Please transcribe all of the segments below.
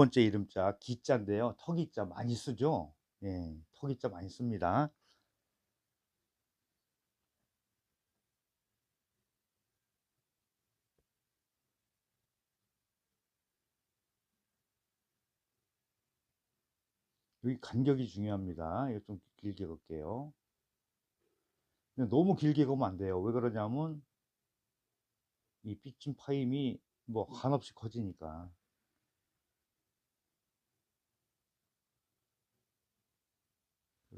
번째 이름자 기자인데요. 턱이자 많이 쓰죠. 예, 턱이자 많이 씁니다. 여기 간격이 중요합니다. 이거 좀 길게. 근데 너무 길게 걷면 안 돼요. 왜 그러냐면 이 삐친 파임이 뭐 한없이 커지니까.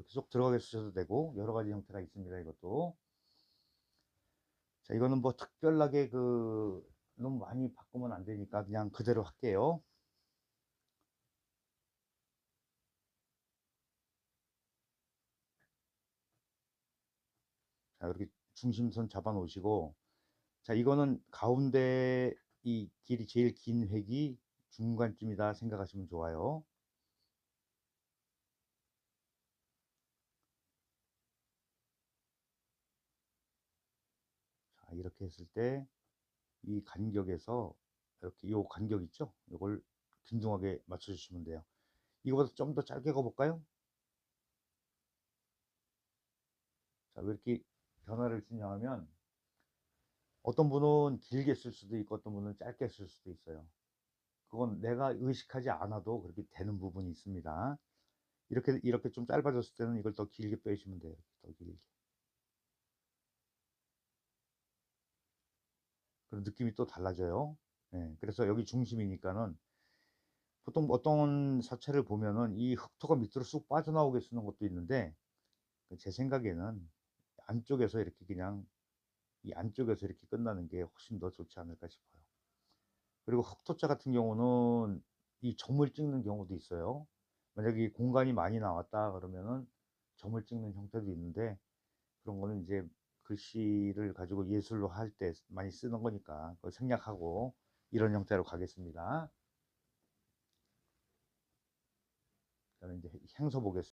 이렇게 쏙 들어가게 쓰셔도 되고 여러 가지 형태가 있습니다. 이것도. 자, 이거는 뭐 특별하게 그 너무 많이 바꾸면 안 되니까 그냥 그대로 할게요. 자, 이렇게 중심선 잡아 놓으시고 자, 이거는 가운데 이 길이 제일 긴 획이 중간쯤이다 생각하시면 좋아요. 자, 이렇게 했을 때 이 간격에서 이렇게 요 간격 있죠? 이걸 균등하게 맞춰 주시면 돼요. 이거보다 좀 더 짧게 가볼까요? 자, 왜 이렇게 변화를 주냐 하면 어떤 분은 길게 쓸 수도 있고 어떤 분은 짧게 쓸 수도 있어요. 그건 내가 의식하지 않아도 그렇게 되는 부분이 있습니다. 이렇게 이렇게 좀 짧아졌을 때는 이걸 더 길게 빼주시면 돼요. 더 길게. 그런 느낌이 또 달라져요. 예, 그래서 여기 중심이니까는 보통 어떤 사체를 보면은 이 흑토가 밑으로 쑥 빠져나오게 쓰는 것도 있는데 제 생각에는 안쪽에서 이렇게 그냥 이 안쪽에서 이렇게 끝나는 게 훨씬 더 좋지 않을까 싶어요. 그리고 흑토자 같은 경우는 이 점을 찍는 경우도 있어요. 만약에 공간이 많이 나왔다 그러면은 점을 찍는 형태도 있는데 그런 거는 이제 글씨를 가지고 예술로 할 때 많이 쓰는 거니까 그걸 생략하고 이런 형태로 가겠습니다. 저는 이제 향서 보겠습니다.